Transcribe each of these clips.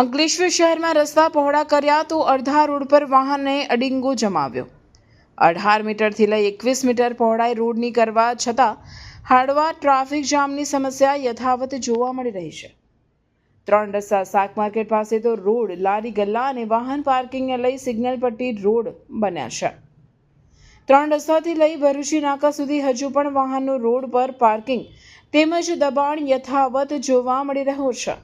અંકલેશ્વર શહેરમાં રસ્તા પહોળા કર્યા તો અડધા રોડ પર વાહનને અડિંગો જમાવ્યો. અઢાર મીટરથી લઈ એકવીસ મીટર પહોળાઈ રોડની કરવા છતાં હાડવા ટ્રાફિક જામની સમસ્યા યથાવત જોવા મળી રહી છે. ત્રણ રસ્તા શાક માર્કેટ પાસે તો રોડ, લારી, ગલ્લા અને વાહન પાર્કિંગને લઈ સિગ્નલ પટ્ટી રોડ બન્યા છે. ત્રણ રસ્તાથી લઈ ભરૂચી નાકા સુધી હજુ પણ વાહનો રોડ પર પાર્કિંગ તેમજ દબાણ યથાવત જોવા મળી રહ્યું છે.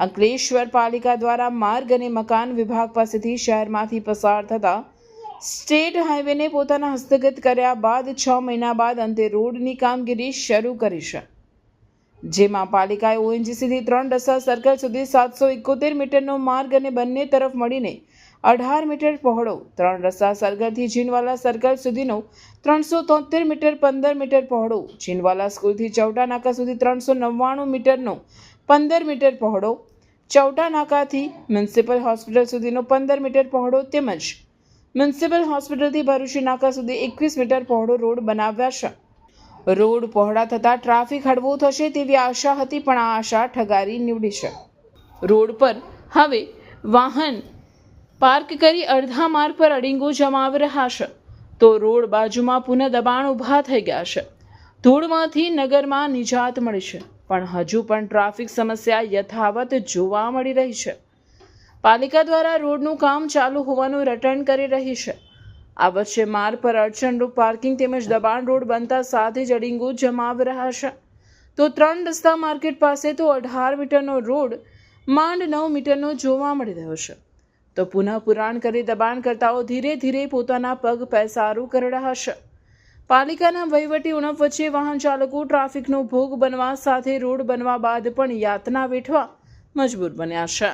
અંકલેશ્વર પાલિકા દ્વારા માર્ગ અને મકાન વિભાગ પાસેથી શહેરમાંથી પસાર થતા સ્ટેટ હાઈવેને પોતાના હસ્તગત કર્યા બાદ છ મહિના બાદ અંતે રોડની કામગીરી શરૂ કરી છે. જેમાં પાલિકાએ ઓએનજીસીથી ત્રણ રસ્તા સર્કલ સુધી સાતસો એકોતેર મીટરનો માર્ગ અને બંને તરફ મળીને અઢાર મીટર પહોળો, ત્રણ રસ્તા સર્કલથી જીનવાલા સર્કલ સુધીનો ત્રણસો તોતેર મીટર પંદર મીટર પહોળો જીનવાલા સ્કૂલથી ચૌટા નાકા સુધી ત્રણસો નવ્વાણું મીટરનો પંદર મીટર પહોળો ચૌટા નાકાથી મ્યુનિસિપલ હોસ્પિટલ સુધીનો પંદર મીટર પહોળો તેમજ મ્યુનિસિપલ હોસ્પિટલથી ભરૂચી નાકા સુધી એકવીસ મીટર પહોળો રોડ બનાવ્યા છે. રોડ પહોળા થતાં ટ્રાફિક હળવો થશે તેવી આશા હતી, પણ આ આશા ઠગારી નીવડી છે. રોડ પર હવે વાહન પાર્ક કરી અડધા માર્ગ પર અડીંગો જમાવી રહ્યા છે, તો રોડ બાજુમાં પુનઃ દબાણ ઊભા થઈ ગયા છે. ધૂળમાંથી નગરમાં નિજાત મળી છે. પણ હજુ પણ ટ્રાફિક સમસ્યા યથાવત જોવા મળી રહી છે. પાલિકા દ્વારા રોડનું કામ ચાલુ હોવાનું રટણ કરી રહી છે. આ વચ્ચે માર્ગ પર અડચણરૂપ પાર્કિંગ તેમજ દબાણ રોડ બનતા સાથે જ અડીંગો જમાવી રહ્યા છે. તો ત્રણ રસ્તા માર્કેટ પાસે તો અઢાર મીટરનો રોડ, માંડ નવ મીટરનો જોવા મળી રહ્યો છે. તો પુનઃ પુરાણ કરી દબાણકર્તાઓ ધીરે ધીરે પોતાના પગ પેસારું કરી રહ્યા છે. પાલિકાના વહીવટી ઉણપ વચ્ચે વાહન ચાલકો ટ્રાફિકનો ભોગ બનવા સાથે રોડ બનવા બાદ પણ યાતના વેઠવા મજબૂર બન્યા છે.